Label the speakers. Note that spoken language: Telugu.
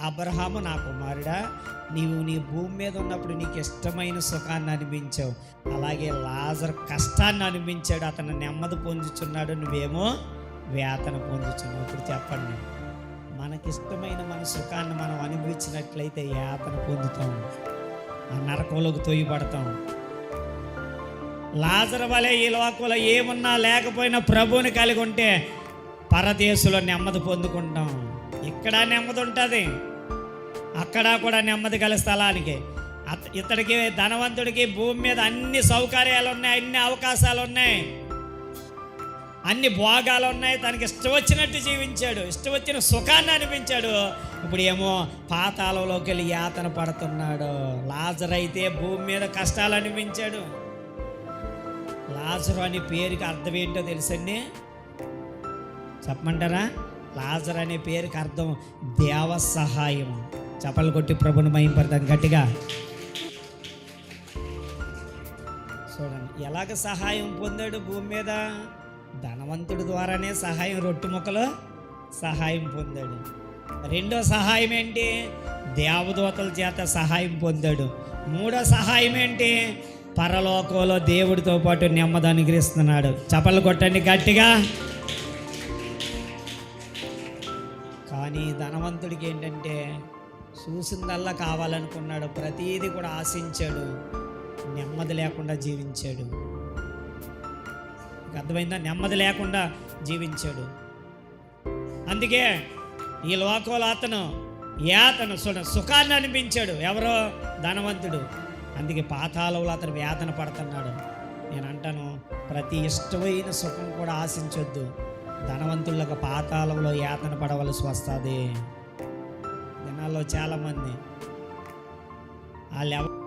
Speaker 1: అబ్రహాము నా కుమారుడా నీవు నీ భూమి మీద ఉన్నప్పుడు నీకు ఇష్టమైన సుఖాన్ని అనిపించావు అలాగే లాజర్ కష్టాన్ని అనిపించాడు అతను నెమ్మది పొందుచున్నాడు. నువ్వేమో వేతన పొందుచున్నావు. ఇప్పుడు చెప్పండి. మనకిష్టమైన మన సుఖాన్ని మనం అనుభవించినట్లయితే యాతన పొందుతాం. ఆ నరకంలోకి తొయ్యబడతాం లాజర్ వలె ఈ లోకంలో ఏమున్నా లేకపోయినా ప్రభువుని కలిగి ఉంటే పరదేశంలో నెమ్మది పొందుకుంటాం. ఇక్కడ నెమ్మది ఉంటుంది. అక్కడ కూడా నెమ్మది గల స్థలానికి. అత- ఇతడికి ధనవంతుడికి భూమి మీద అన్ని సౌకర్యాలు ఉన్నాయి అన్ని అవకాశాలు ఉన్నాయి. అన్ని భోగాలు ఉన్నాయి. తనకి ఇష్టం వచ్చినట్టు జీవించాడు. ఇష్టం వచ్చిన సుఖాన్ని అనిపించాడు. ఇప్పుడు ఏమో పాతాళంలోకి వెళ్ళి యాతన పడుతున్నాడు. లాజర్ అయితే భూమి మీద కష్టాలు అనిపించాడు. లాజరు అనే పేరుకి అర్థం ఏంటో తెలుసండి? చెప్పమంటారా? లాజర్ అనే పేరుకి అర్థం దేవ సహాయం. చపలు కొట్టి ప్రభుని మహింపడతాం గట్టిగా. చూడండి ఎలాగ సహాయం పొందాడు భూమి మీద? ధనవంతుడి ద్వారానే సహాయం రొట్టె ముక్కలు సహాయం పొందాడు. రెండో సహాయం ఏంటి? దేవదూతల చేత సహాయం పొందాడు. మూడో సహాయం ఏంటి? పరలోకంలో దేవుడితో పాటు నెమ్మది అనుగ్రహిస్తున్నాడు. చపలు కొట్టండి గట్టిగా. కానీ ధనవంతుడికి ఏంటంటే చూసిందల్లా కావాలనుకున్నాడు ప్రతీది కూడా ఆశించాడు నెమ్మది లేకుండా జీవించాడు. అర్థమైందా? నెమ్మది లేకుండా జీవించాడు. అందుకే ఈ లోకంలో అతను యాతను చూడ సుఖాన్ని అనిపించాడు. ఎవరో? ధనవంతుడు. అందుకే పాతాళంలో అతను వేతన పడుతున్నాడు. నేను అంటాను ప్రతి ఇష్టమైన సుఖం కూడా ఆశించొద్దు. ధనవంతులకు పాతాళంలో యాతన పడవలసి వస్తుంది. దినాల్లో చాలామంది. వాళ్ళు ఎవ